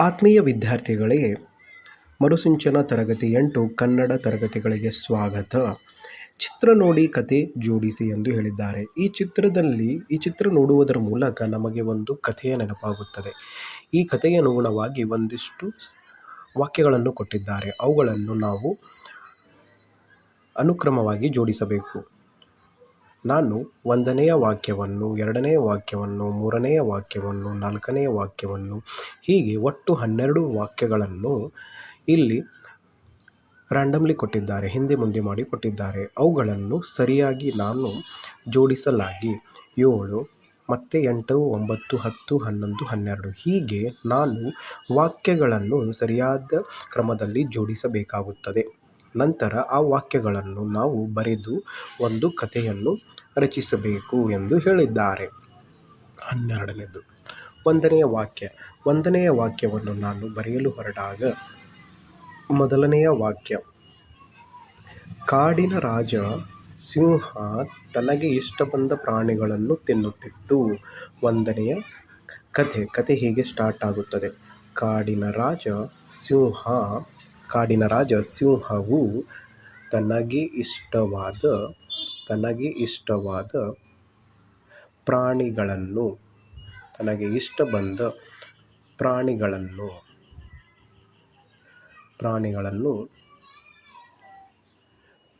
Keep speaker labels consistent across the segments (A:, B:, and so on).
A: ಆತ್ಮೀಯ ವಿದ್ಯಾರ್ಥಿಗಳಿಗೆ ಮರುಸಿಂಚನ ತರಗತಿ ಎಂಟು ಕನ್ನಡ ತರಗತಿಗಳಿಗೆ ಸ್ವಾಗತ. ಚಿತ್ರ ನೋಡಿ, ಕತೆ ಜೋಡಿಸಿ ಎಂದು ಹೇಳಿದ್ದಾರೆ. ಈ ಚಿತ್ರದಲ್ಲಿ, ಈ ಚಿತ್ರ ನೋಡುವುದರ ಮೂಲಕ ನಮಗೆ ಒಂದು ಕಥೆಯ ನೆನಪಾಗುತ್ತದೆ. ಈ ಕಥೆಗೆ ಅನುಗುಣವಾಗಿ ಒಂದಿಷ್ಟು ವಾಕ್ಯಗಳನ್ನು ಕೊಟ್ಟಿದ್ದಾರೆ. ಅವುಗಳನ್ನು ನಾವು ಅನುಕ್ರಮವಾಗಿ ಜೋಡಿಸಬೇಕು. ನಾನು ಒಂದನೆಯ ವಾಕ್ಯವನ್ನು, ಎರಡನೆಯ ವಾಕ್ಯವನ್ನು, ಮೂರನೆಯ ವಾಕ್ಯವನ್ನು, ನಾಲ್ಕನೆಯ ವಾಕ್ಯವನ್ನು, ಹೀಗೆ ಒಟ್ಟು ಹನ್ನೆರಡು ವಾಕ್ಯಗಳನ್ನು ಇಲ್ಲಿ ರ್ಯಾಂಡಮ್ಲಿ ಕೊಟ್ಟಿದ್ದಾರೆ, ಹಿಂದೆ ಮುಂದೆ ಮಾಡಿ ಕೊಟ್ಟಿದ್ದಾರೆ. ಅವುಗಳನ್ನು ಸರಿಯಾಗಿ ನಾನು ಜೋಡಿಸಲಾಗಿ ಏಳು, ಮತ್ತು ಎಂಟು, ಒಂಬತ್ತು, ಹತ್ತು, ಹನ್ನೊಂದು, ಹನ್ನೆರಡು, ಹೀಗೆ ನಾನು ವಾಕ್ಯಗಳನ್ನು ಸರಿಯಾದ ಕ್ರಮದಲ್ಲಿ ಜೋಡಿಸಬೇಕಾಗುತ್ತದೆ. ನಂತರ ಆ ವಾಕ್ಯಗಳನ್ನು ನಾವು ಬರೆದು ಒಂದು ಕಥೆಯನ್ನು ರಚಿಸಬೇಕು ಎಂದು ಹೇಳಿದ್ದಾರೆ. ಹನ್ನೆರಡನೇದು, ಒಂದನೆಯ ವಾಕ್ಯ. ಒಂದನೆಯ ವಾಕ್ಯವನ್ನು ನಾನು ಬರೆಯಲು ಹೊರಟಾಗ, ಮೊದಲನೆಯ ವಾಕ್ಯ. ಕಾಡಿನ ರಾಜ ಸಿಂಹ ತನಗೆ ಇಷ್ಟ ಬಂದ ಪ್ರಾಣಿಗಳನ್ನು ತಿನ್ನುತ್ತಿತ್ತು. ಒಂದನೆಯ ಕಥೆ. ಕಥೆ ಹೀಗೆ ಸ್ಟಾರ್ಟ್ ಆಗುತ್ತದೆ? ಕಾಡಿನ ರಾಜ ಸಿಂಹ ಕಾಡಿನ ರಾಜ ಸಿಂಹವು ತನಗೆ ಇಷ್ಟವಾದ ತನಗೆ ಇಷ್ಟವಾದ ಪ್ರಾಣಿಗಳನ್ನು, ತನಗೆ ಇಷ್ಟ ಬಂದ ಪ್ರಾಣಿಗಳನ್ನು ಪ್ರಾಣಿಗಳನ್ನು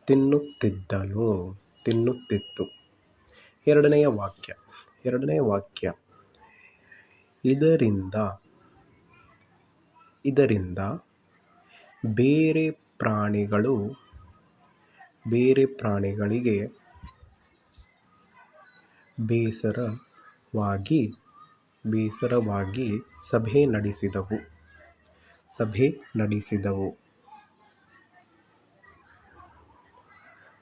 A: ತಿನ್ನುತ್ತಿದ್ದನು, ತಿನ್ನುತ್ತಿತ್ತು. ಎರಡನೆಯ ವಾಕ್ಯ ಎರಡನೆಯ ವಾಕ್ಯ. ಇದರಿಂದ ಇದರಿಂದ ಬೇರೆ ಪ್ರಾಣಿಗಳು ಬೇರೆ ಪ್ರಾಣಿಗಳಿಗೆ ಬೇಸರವಾಗಿ ಬೇಸರವಾಗಿ ಸಭೆ ನಡೆಸಿದವು. ಸಭೆ ನಡೆಸಿದವು.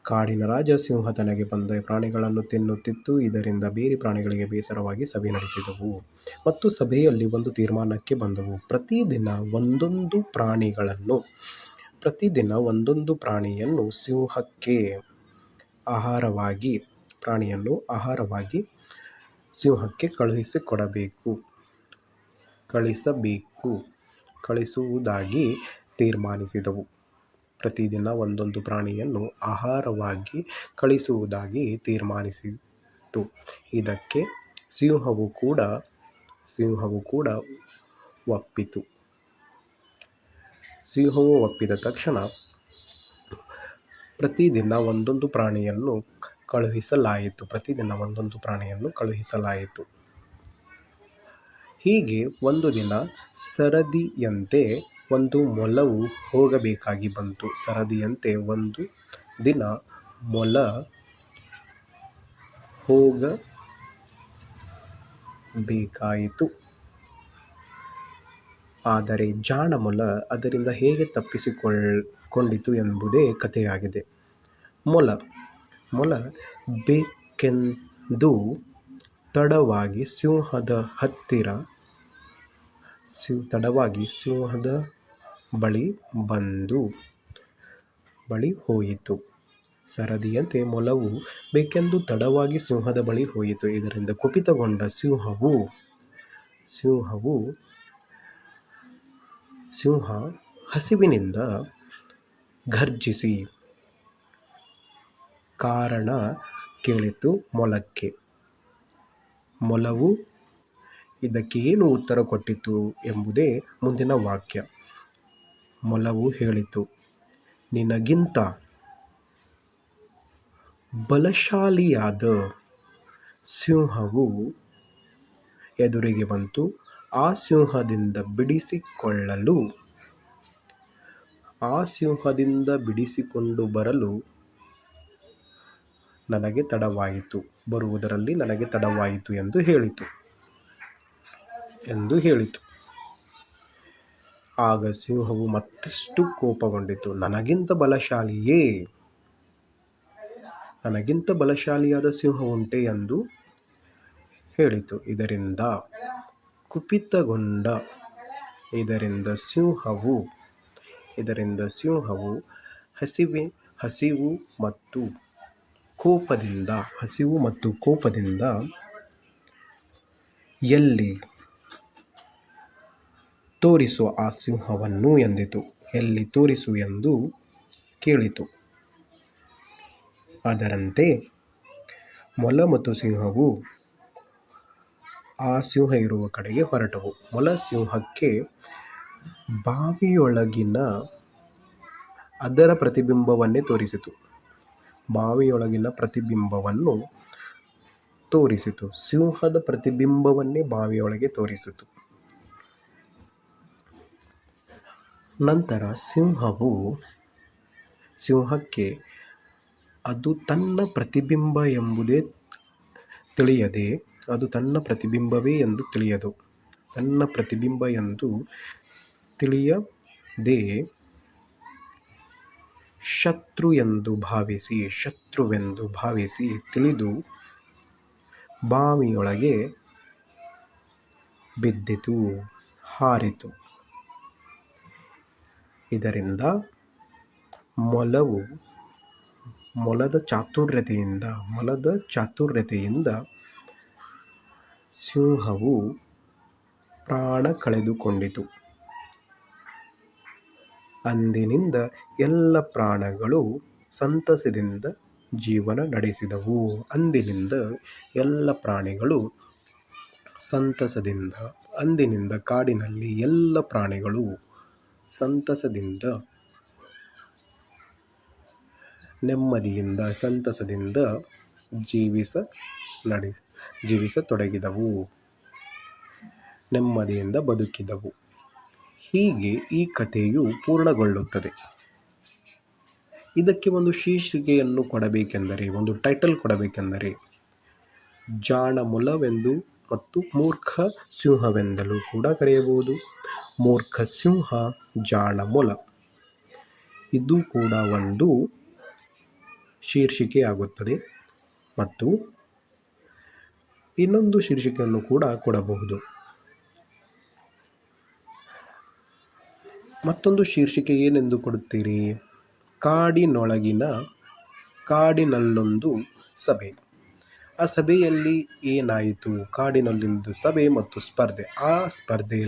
A: ಕಾಡಿನ ರಾಜ ಸಿಂಹ ತನಗೆ ಬಂದ ಪ್ರಾಣಿಗಳನ್ನು ತಿನ್ನುತ್ತಿತ್ತು. ಇದರಿಂದ ಬೇರೆ ಪ್ರಾಣಿಗಳಿಗೆ ಬೇಸರವಾಗಿ ಸಭೆ ನಡೆಸಿದವು. ಮತ್ತು ಸಭೆಯಲ್ಲಿ ಒಂದು ತೀರ್ಮಾನಕ್ಕೆ ಬಂದವು. ಪ್ರತಿದಿನ ಒಂದೊಂದು ಪ್ರಾಣಿಗಳನ್ನು, ಪ್ರತಿದಿನ ಒಂದೊಂದು ಪ್ರಾಣಿಯನ್ನು ಸಿಂಹಕ್ಕೆ ಆಹಾರವಾಗಿ, ಪ್ರಾಣಿಯನ್ನು ಆಹಾರವಾಗಿ ಸಿಂಹಕ್ಕೆ ಕಳುಹಿಸಿಕೊಡಬೇಕು, ಕಳಿಸಬೇಕು, ಕಳಿಸುವುದಾಗಿ ತೀರ್ಮಾನಿಸಿದವು. ಪ್ರತಿದಿನ ಒಂದೊಂದು ಪ್ರಾಣಿಯನ್ನು ಆಹಾರವಾಗಿ ಕಳಿಸುವುದಾಗಿ ತೀರ್ಮಾನಿಸಿತು. ಇದಕ್ಕೆ ಸಿಂಹವು ಕೂಡ ಸಿಂಹವು ಕೂಡ ಒಪ್ಪಿತು. ಸಿಂಹವು ಒಪ್ಪಿದ ತಕ್ಷಣ ಪ್ರತಿದಿನ ಒಂದೊಂದು ಪ್ರಾಣಿಯನ್ನು ಕಳುಹಿಸಲಾಯಿತು. ಪ್ರತಿದಿನ ಒಂದೊಂದು ಪ್ರಾಣಿಯನ್ನು ಕಳುಹಿಸಲಾಯಿತು. ಹೀಗೆ ಒಂದು ದಿನ ಸರದಿಯಂತೆ ಒಂದು ಮೊಲವು ಹೋಗಬೇಕಾಗಿ ಬಂತು. ಸರದಿಯಂತೆ ಒಂದು ದಿನ ಮೊಲ ಹೋಗಬೇಕಾಯಿತು. ಆದರೆ ಜಾಣ ಮೊಲ ಅದರಿಂದ ಹೇಗೆ ತಪ್ಪಿಸಿಕೊಳ್ಕೊಂಡಿತು ಎಂಬುದೇ ಕಥೆಯಾಗಿದೆ. ಮೊಲ ಮೊಲ ಬೇಕೆಂದು ತಡವಾಗಿ ಸಿಂಹದ ಹತ್ತಿರ ತಡವಾಗಿ ಸಿಂಹದ ಬಳಿ ಬಂದು, ಬಳಿ ಹೋಯಿತು. ಸರದಿಯಂತೆ ಮೊಲವು ಬೇಕೆಂದು ತಡವಾಗಿ ಸಿಂಹದ ಬಳಿ ಹೋಯಿತು. ಇದರಿಂದ ಕುಪಿತಗೊಂಡ ಸಿಂಹವು ಸಿಂಹವು, ಸಿಂಹ ಹಸಿವಿನಿಂದ ಘರ್ಜಿಸಿ ಕಾರಣ ಕೇಳಿತು ಮೊಲಕ್ಕೆ. ಮೊಲವು ಇದಕ್ಕೆ ಏನು ಉತ್ತರ ಕೊಟ್ಟಿತು ಎಂಬುದೇ ಮುಂದಿನ ವಾಕ್ಯ. ಮೊಲವು ಹೇಳಿತು, ನಿನಗಿಂತ ಬಲಶಾಲಿಯಾದ ಸಿಂಹವು ಎದುರಿಗೆ ಬಂತು. ಆ ಸಿಂಹದಿಂದ ಬಿಡಿಸಿಕೊಳ್ಳಲು, ಆ ಸಿಂಹದಿಂದ ಬಿಡಿಸಿಕೊಂಡು ಬರಲು ನನಗೆ ತಡವಾಯಿತು. ಬರುವುದರಲ್ಲಿ ನನಗೆ ತಡವಾಯಿತು ಎಂದು ಹೇಳಿತು. ಎಂದು ಹೇಳಿತು. ಆಗ ಸಿಂಹವು ಮತ್ತಷ್ಟು ಕೋಪಗೊಂಡಿತು. ನನಗಿಂತ ಬಲಶಾಲಿಯೇ, ನನಗಿಂತ ಬಲಶಾಲಿಯಾದ ಸಿಂಹ ಉಂಟೆ ಎಂದು ಹೇಳಿತು. ಇದರಿಂದ ಕುಪಿತಗೊಂಡ, ಇದರಿಂದ ಸಿಂಹವು ಇದರಿಂದ ಸಿಂಹವು ಹಸಿವೆ, ಹಸಿವು ಮತ್ತು ಕೋಪದಿಂದ, ಹಸಿವು ಮತ್ತು ಕೋಪದಿಂದ ಎಲ್ಲಿ ತೋರಿಸು ಆ ಸಿಂಹವನ್ನು ಎಂದಿತು. ಎಲ್ಲಿ ತೋರಿಸು ಎಂದು ಕೇಳಿತು. ಅದರಂತೆ ಮೊಲ ಮತ್ತು ಸಿಂಹವು ಆ ಸಿಂಹ ಇರುವ ಕಡೆಗೆ ಹೊರಟವು. ಮೊಲ ಸಿಂಹಕ್ಕೆ ಬಾವಿಯೊಳಗಿನ ಅದರ ಪ್ರತಿಬಿಂಬವನ್ನೇ ತೋರಿಸಿತು. ಬಾವಿಯೊಳಗಿನ ಪ್ರತಿಬಿಂಬವನ್ನು ತೋರಿಸಿತು. ಸಿಂಹದ ಪ್ರತಿಬಿಂಬವನ್ನೇ ಬಾವಿಯೊಳಗೆ ತೋರಿಸಿತು. ನಂತರ ಸಿಂಹವು ಸಿಂಹಕ್ಕೆ, ಅದು ತನ್ನ ಪ್ರತಿಬಿಂಬ ಎಂಬುದೇ ತಿಳಿಯದೆ, ಅದು ತನ್ನ ಪ್ರತಿಬಿಂಬವೇ ಎಂದು ತಿಳಿಯದು. ತನ್ನ ಪ್ರತಿಬಿಂಬ ಎಂದು ತಿಳಿಯದೆ, ಶತ್ರು ಎಂದು ಭಾವಿಸಿ, ಶತ್ರುವೆಂದು ಭಾವಿಸಿ ತಿಳಿದು ಬಾವಿಯೊಳಗೆ ಬಿದ್ದಿತು, ಹಾರಿತು. ಇದರಿಂದ ಮೊಲವು ಮೊಲದ ಚಾತುರ್ಯತೆಯಿಂದ ಮೊಲದ ಚಾತುರ್ಯತೆಯಿಂದ ಸಿಂಹವು ಪ್ರಾಣ ಕಳೆದುಕೊಂಡಿತು. ಅಂದಿನಿಂದ ಎಲ್ಲ ಪ್ರಾಣಗಳು ಸಂತಸದಿಂದ ಜೀವನ ನಡೆಸಿದವು. ಅಂದಿನಿಂದ ಎಲ್ಲ ಪ್ರಾಣಿಗಳು ಸಂತಸದಿಂದ, ಅಂದಿನಿಂದ ಕಾಡಿನಲ್ಲಿ ಎಲ್ಲ ಪ್ರಾಣಿಗಳು ಸಂತಸದಿಂದ, ನೆಮ್ಮದಿಯಿಂದ ಸಂತಸದಿಂದ ಜೀವಿಸ ನಡೆ, ಜೀವಿಸತೊಡಗಿದವು. ನೆಮ್ಮದಿಯಿಂದ ಬದುಕಿದವು. ಹೀಗೆ ಈ ಕಥೆಯು ಪೂರ್ಣಗೊಳ್ಳುತ್ತದೆ. ಇದಕ್ಕೆ ಒಂದು ಶೀರ್ಷಿಕೆಯನ್ನು ಕೊಡಬೇಕೆಂದರೆ, ಒಂದು ಟೈಟಲ್ ಕೊಡಬೇಕೆಂದರೆ ಜಾಣ ಮೊಲವೆಂದು ಮತ್ತು ಮೂರ್ಖ ಸಿಂಹವೆಂದಲೂ ಕೂಡ ಕರೆಯಬಹುದು. ಮೂರ್ಖ ಸಿಂಹ ಜಾಣ ಮೊಲ. ಇದು ಕೂಡ ಒಂದು ಶೀರ್ಷಿಕೆಯಾಗುತ್ತದೆ ಮತ್ತು ಇನ್ನೊಂದು ಶೀರ್ಷಿಕೆಯನ್ನು ಕೂಡ ಕೊಡಬಹುದು. ಮತ್ತೊಂದು ಶೀರ್ಷಿಕೆ ಏನೆಂದು ಕೊಡುತ್ತೀರಿ? ಕಾಡಿನೊಳಗಿನ ಕಾಡಿನಲ್ಲೊಂದು ಸಭೆ. ಆ ಸಭೆಯಲ್ಲಿ ಏನಾಯಿತು? ಕಾಡಿನಲ್ಲಿಂದು ಸಭೆ ಮತ್ತು ಸ್ಪರ್ಧೆ. ಆ ಸ್ಪರ್ಧೆಯಲ್ಲಿ